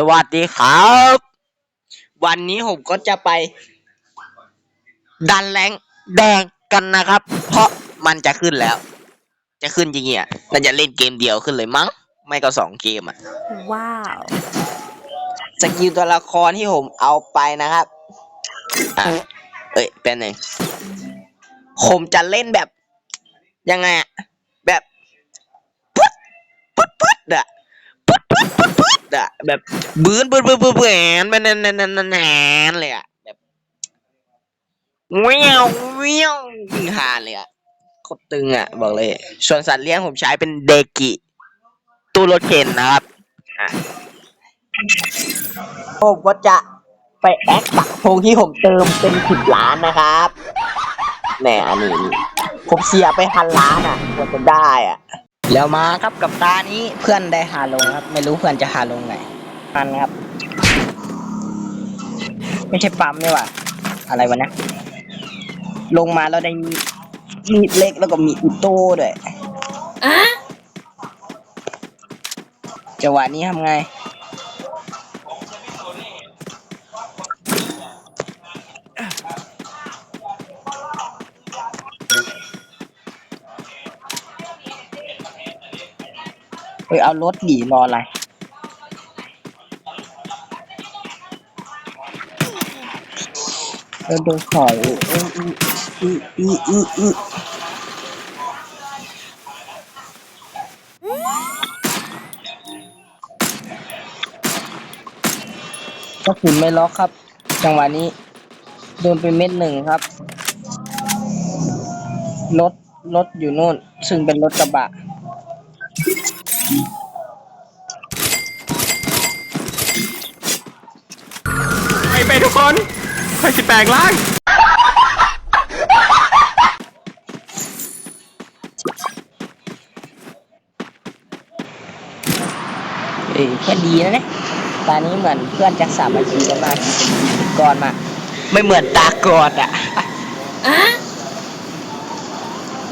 สวัสดีครับ วันนี้ผมก็จะไป ดันแรงแดงกันนะครับ เพราะมันจะขึ้นแล้ว จะขึ้นจริงๆอะน่าจะเล่นเกมเดียวขึ้นเลยมั้ง ไม่ก็สองเกมอะ ว้าวสกิลตัวละครที่ผมเอาไปนะครับอะเอ้ยเป็นหนึ่งผมจะเล่นแบบ ยังไงอะแบบปุ๊ดปุ๊ดปุ๊ดอะปุ๊ดปุ๊ดปุ๊ดปุ๊ด อะแบบบืนบืนบืนบืนบืนแนนแนนแนนแนนแนนเลยอะแบบเวียวเวียวยิงหานเลยอะโคตรตึงอะบอกเลย ส่วนสัตว์เลี้ยงผมใช้เป็นเดกิตูโรเทนนะครับผมก็จะไปแอคปักธงที่ผมเติมเป็นสิบล้านนะครับแน่อันนี้ผมเสียไปพันล้านอะกว่าจะได้อะ แล้วมาครับกับตานี้เพื่อนได้หาลงครับ ไม่รู้เพื่อนจะหาลงไหนมันครับ ไม่ใช่ปั๊มนี่หว่าอะไรวะนะลงมาแล้วได้มีมีดเล็กแล้วก็มีดอิโต้ด้วยจังหวะนี้ทำไง เฮ้ยเอารถหนีรออะไร เออโดนถอยเอออีอีอีอีอีก็คุณไม่ล็อกครับ จังหวะนี้ โดนไปเม็ดหนึ่งครับ รถ รถอยู่นู่น ซึ่งเป็นรถกระบะ ไปไปทุกคนค่อยสิแปลงร่างเออก็ดีนะเนี่ยตอนนี้เหมือนเพื่อนจะสามัคคีกันมากก่อนมา ไม่เหมือนตาก่อนอะ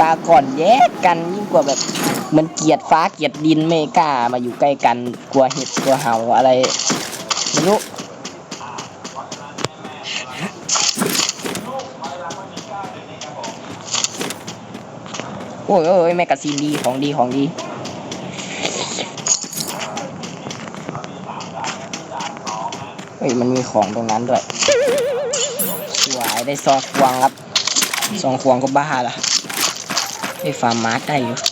ตาก่อนแยกกันยิ่งกว่าแบบ มันเกลียดฟ้าเกลียดดินไม่กล้ามาอยู่ใกล้กันกลัวเห็ดกลัวเห่าอะไรไม่รู้โอ้ยโอ้ยแมกกาซีนดีของดีของดีเฮ้ยมันมีของตรงนั้นด้วยสวยได้ซองควงครับซองควงก็บ้าละได้ฟาร์มมาร์ได้อยู่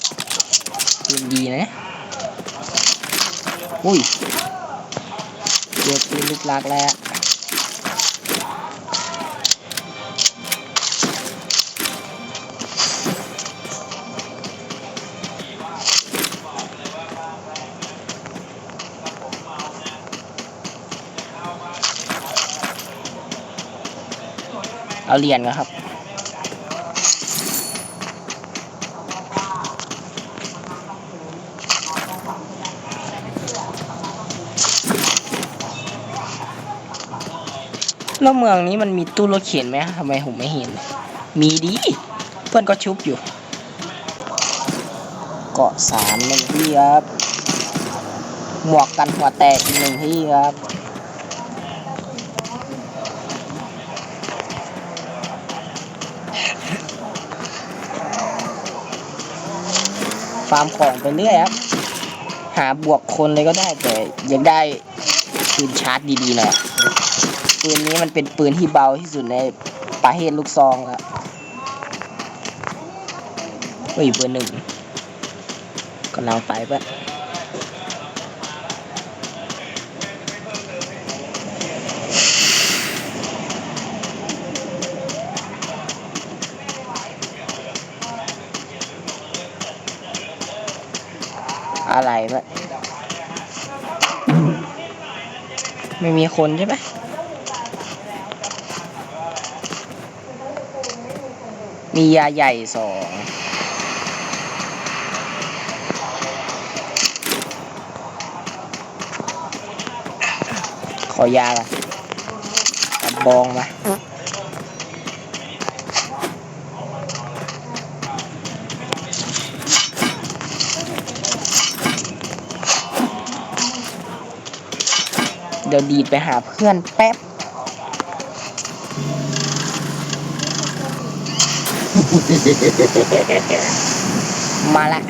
ปืนดีนะ อุ้ยเจอปืนลูกลักแล้วเอาเหรียญกันครับ แล้วเมืองนี้มันมีตู้รถเข็นไหมทำไมผมไม่เห็น มีดี เพื่อนก็ชุบอยู่ เกาะสามหนึ่งที่ครับ หมวกกันหัวแตกอีกหนึ่งที่ครับฟาร์มของไปเรื่อยครับ หาบวกคนเลยก็ได้แต่ยังได้ปืนชาร์จดีๆหน่อยปืนนี้มันเป็นปืนที่เบาที่สุดในประเทศลูกซองอะอุ้ยปืนหนึ่งกำลังไปปะ อะไรเพื่อนไม่มีคนใช่ไหมมียาใหญ่สองขอยาละกับบองมา เดี๋ยวดีดไปหาเพื่อนแป๊บมาละ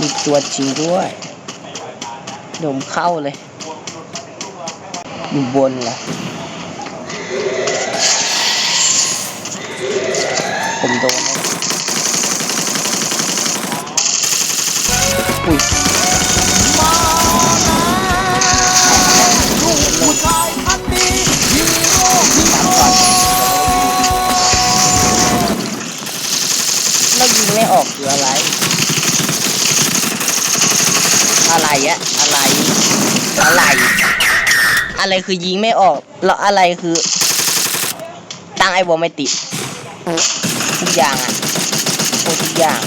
มีตัวจริงด้วย เดี๋ยวผมเข้าเลย อยู่บนเหรอผมโดนแล้ว อะไรคือยิงไม่ออก แล้วอะไรคือ ตั้งไอ้บอลไม่ติดทุกอย่างอะโอ้ทุกอย่าง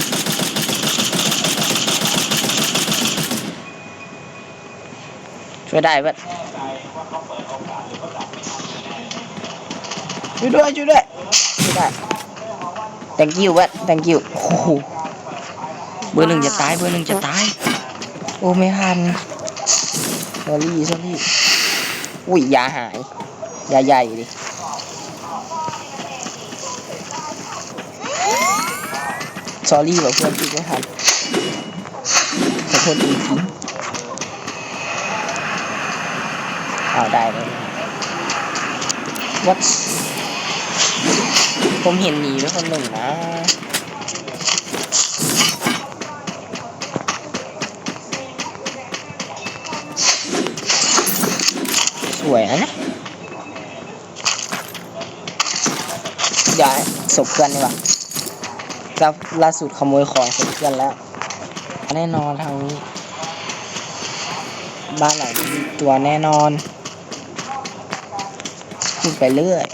ช่วยได้ปะช่วยด้วย ช่วยด้วยช่วยได้ thank you ปะ thank you โอ้โหเบอร์หนึ่งจะตาย เบอร์หนึ่งจะตาย โอ้ไม่ทัน sorry sorry อุ้ยยาหาย ยาใหญ่ดิ sorry แบบเพื่อนพี่ไม่ทันขอโทษจริงๆเอาได้เลย what ผมเห็นหนีไปคนหนึ่งนะ สวยนะเนี่ยย้าย ศพเพื่อนดีกว่าล่าล่าสุดขโมยของเพื่อนแล้ว แน่นอนทางนี้ บ้านหลังนี้ตัวแน่นอนพูดไปเรื่อย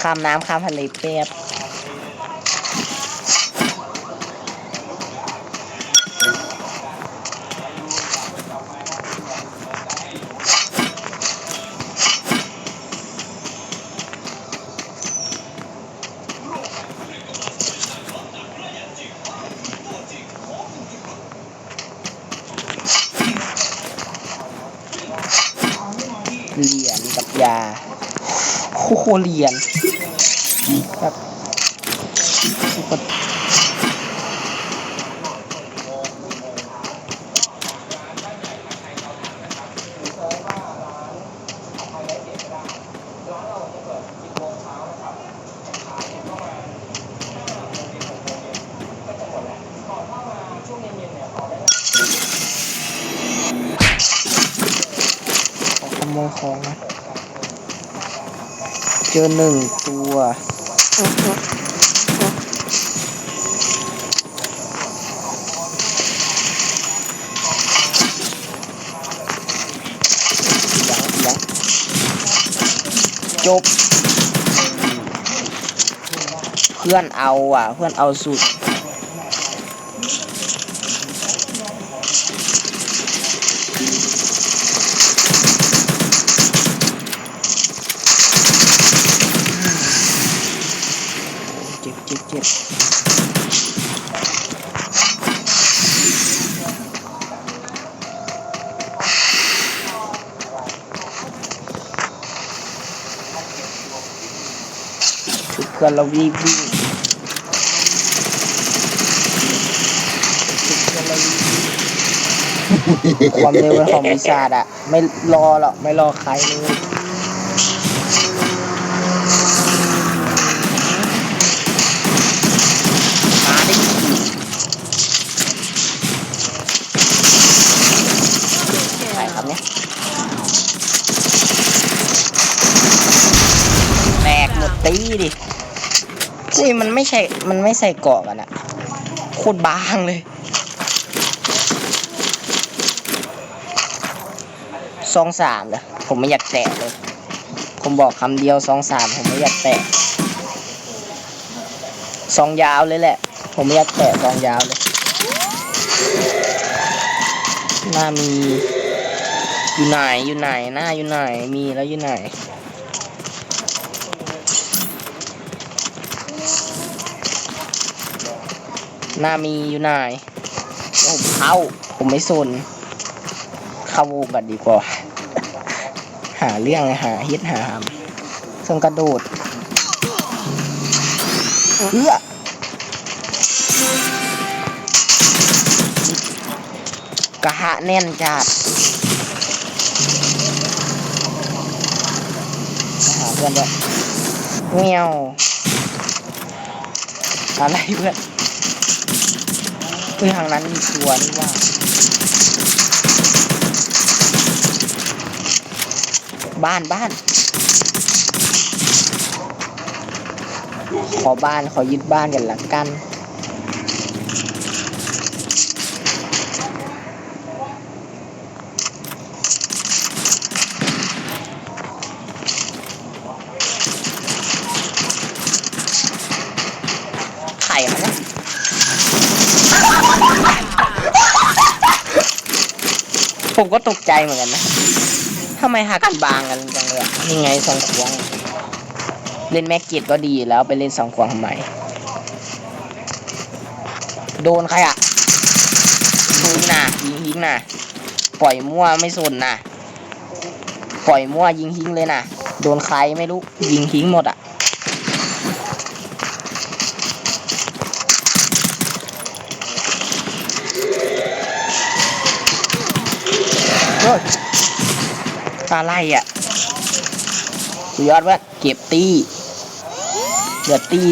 ข้ามน้ำข้ามทะเลเปียบ เหรี ยาโอ้โหเรียญแบบขโมยของนะ เจอหนึ่งตัว จบ เพื่อนเอาอะ เพื่อนเอาสุด พื่อนเราวิ่งวิ่งชุดเพื่อนเราวิ่งวิ่งความเร็วเป็นของวิชาดอะไม่รอหรอกไม่รอใครเลยมาได้ใครครับเนี่ยแตกหมดตีดิอุ้ยมันไม่ ใช่ มันไม่ใส่เกาะกันอะโคตรบางเลย สองสามเลยผมไม่อยากแตะเลย ผมบอกคำเดียวสองสามผมไม่อยากแตะสองยาวเลยแหละ ผมไม่อยากแตะสองยาวเลย หน้ามี อยู่ไหน อยู่ไหน หน้าอยู่ไหน มีแล้วอยู่ไหน หน้ามีอยู่นโอ้ผมเข้า ผมไม่สนเข้าวงกันดีกว่า หาเรื่องหาฮิตหาหำส่งกระโดดเอื้อกะหะแน่นจัดหาเพื่อนด้วยเงี้ยวอะไรเพื่อน คือทางนั้นมีตัวนี่ว่าบ้านบ้าน ขอบ้านขอยึดบ้านกันละกัน ไข่มันนะ ผมก็ตกใจเหมือนกันนะทำไมหากันบางกันจังเลยอะนี่ไงสองควง เล่นแม็กเกียก็ดีแล้วไปเล่นสองควงทำไม โดนใครอะยิงนะยิงทิ้งนะปล่อยมั่วไม่สนนะปล่อยมั่วยิงทิ้งเลยนะโดนใครไม่รู้ยิงทิ้งหมดอะ เฮ้ยตาไล่อะสุดยอดว่าเก็บตีเหลือตี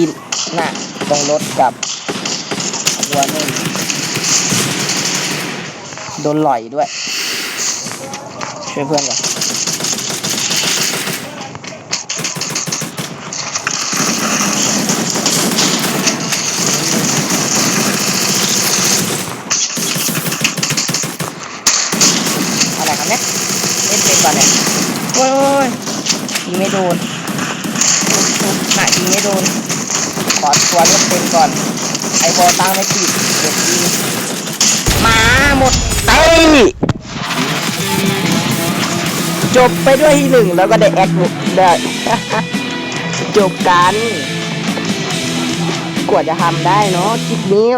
หน่ะตรงรถกับหัวหนึ่งโดนหล่อยด้วย ช่วยเพื่อนก่อนอะไรครับเนี่ยเล่นเป็นก่ อนเนี่ยโอ้ยโอ้ยยิงไม่โดนน่ะยิงไม่โดน ขอตัวเลือกเป็นก่อน ไอบอลตั้งไม่ติดเด็กดีมาหมดเต้จบไปด้วยที่หนึ่งแล้วก็ได้แอคได้จบกันกว่าจะทำได้เนาะคลิปนี้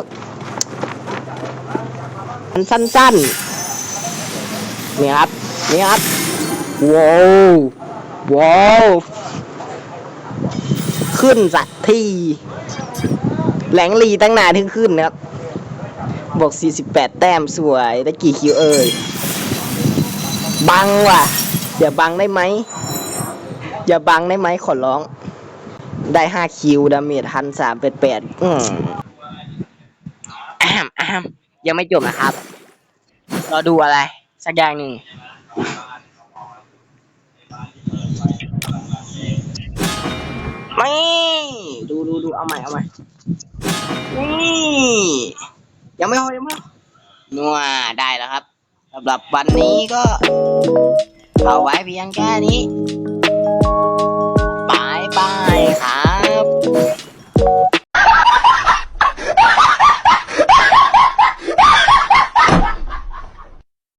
มันสั้นๆนี่ครับนี่ครับ ว้าวว้าวขึ้นสักทีแหลงลีตั้งนานถึงขึ้นนะครับบวก48 แต้มสวยได้กี่คิวเอ่ยบังว่ะ อย่าบังได้ไหม อย่าบังได้ไหมขอร้อง ได้ 5 คิว ดาเมจพันสามแปดแปดอืมอมแอมยังไม่จบนะครับ รอดูอะไร สักอย่างหนึ่ง ไม่ดูดูดูเอาใหม่เอาใหม่นี่ยังไม่พอยังไม่พอนัวได้แล้วครับสำหรับวันนี้ก็เอาไว้เพียงแค่นี้บายบายครับ